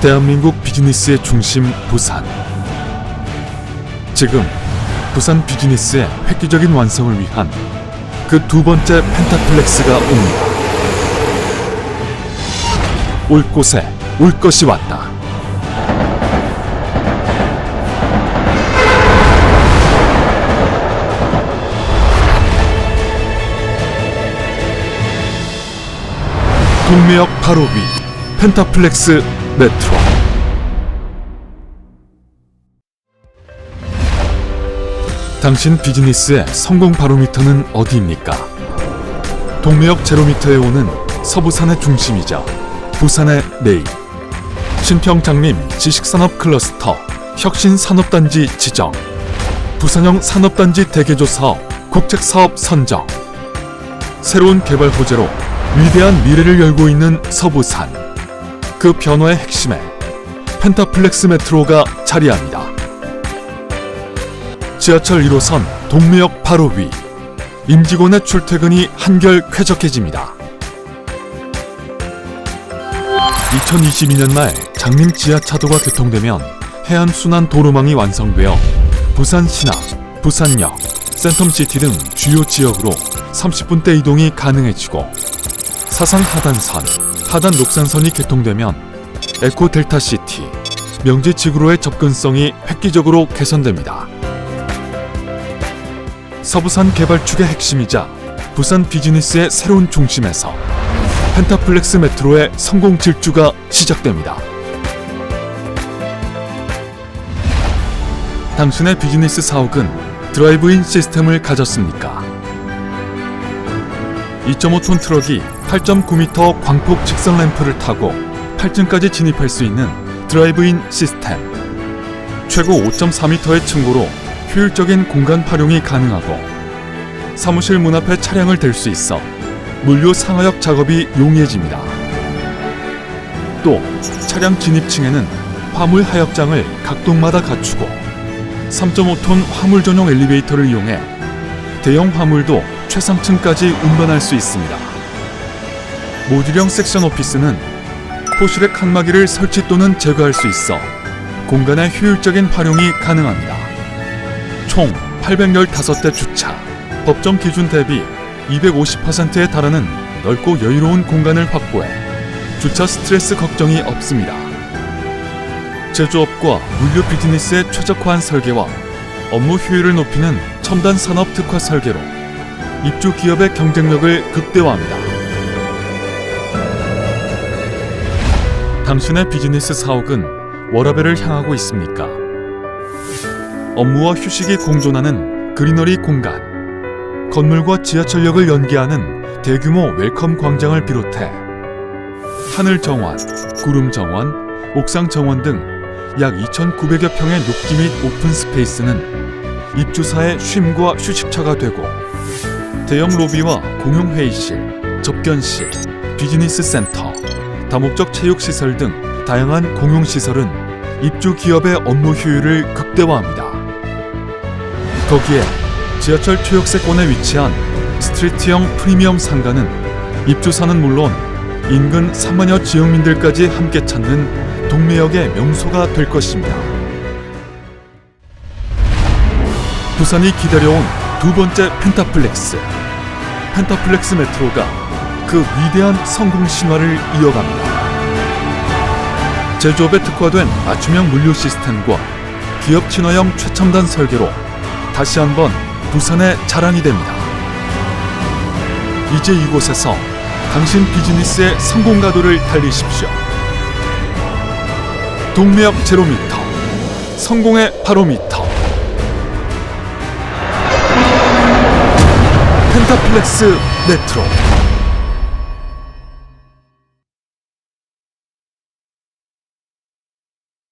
대한민국 비즈니스의 중심 부산. 지금 부산 비즈니스의 획기적인 완성을 위한 그 두 번째 펜타플렉스가 옵니다. 올 곳에 올 것이 왔다. 동매역 바로 위 펜타플렉스 메트로. 당신 비즈니스의 성공 바로미터는 어디입니까? 동매역 제로미터에 오는 서부산의 중심이자 부산의 내일. 신평 장림 지식산업 클러스터 혁신산업단지 지정. 부산형 산업단지 대개조 사업 국책사업 선정. 새로운 개발 호재로 위대한 미래를 열고 있는 서부산 그 변화의 핵심에 펜타플렉스 메트로가 자리합니다. 지하철 1호선 동묘역 바로 위 임직원의 출퇴근이 한결 쾌적해집니다. 2022년 말 장림 지하차도가 개통되면 해안 순환 도로망이 완성되어 부산 신항, 부산역, 센텀시티 등 주요 지역으로 30분대 이동이 가능해지고 사상 하단선, 하단 녹산선이 개통되면 에코 델타 시티, 명지 지구로의 접근성이 획기적으로 개선됩니다. 서부산 개발축의 핵심이자 부산 비즈니스의 새로운 중심에서 펜타플렉스 메트로의 성공 질주가 시작됩니다. 당신의 비즈니스 사옥은 드라이브인 시스템을 가졌습니까? 2.5톤 트럭이 8.9m 광폭 직선 램프를 타고 8층까지 진입할 수 있는 드라이브인 시스템. 최고 5.4m의 층고로 효율적인 공간 활용이 가능하고 사무실 문 앞에 차량을 댈 수 있어 물류 상하역 작업이 용이해집니다. 또 차량 진입층에는 화물 하역장을 각동마다 갖추고 3.5톤 화물 전용 엘리베이터를 이용해 대형 화물도 최상층까지 운반할 수 있습니다. 모듈형 섹션 오피스는 포실의 칸막이를 설치 또는 제거할 수 있어 공간의 효율적인 활용이 가능합니다. 총 815대 주차, 법정 기준 대비 250%에 달하는 넓고 여유로운 공간을 확보해 주차 스트레스 걱정이 없습니다. 제조업과 물류 비즈니스에 최적화한 설계와 업무 효율을 높이는 첨단 산업 특화 설계로 입주 기업의 경쟁력을 극대화합니다. 당신의 비즈니스 사옥은 워라벨을 향하고 있습니까? 업무와 휴식이 공존하는 그리너리 공간, 건물과 지하철역을 연계하는 대규모 웰컴 광장을 비롯해 하늘 정원, 구름 정원, 옥상 정원 등 약 2,900여 평의 녹지 및 오픈 스페이스는 입주사의 쉼과 휴식처가 되고 대형 로비와 공용 회의실, 접견실, 비즈니스 센터, 다목적 체육 시설 등 다양한 공용 시설은 입주 기업의 업무 효율을 극대화합니다. 거기에 지하철 최역세권에 위치한 스트리트형 프리미엄 상가는 입주사는 물론 인근 3만여 지역민들까지 함께 찾는 동매역의 명소가 될 것입니다. 부산이 기다려온 두 번째 펜타플렉스. 펜타플렉스 메트로가 그 위대한 성공 신화를 이어갑니다. 제조업에 특화된 맞춤형 물류 시스템과 기업 친화형 최첨단 설계로 다시 한번 부산의 자랑이 됩니다. 이제 이곳에서 당신 비즈니스의 성공 가도를 달리십시오. 동매역 제로미터 성공의 바로미터 펜타플렉스 메트로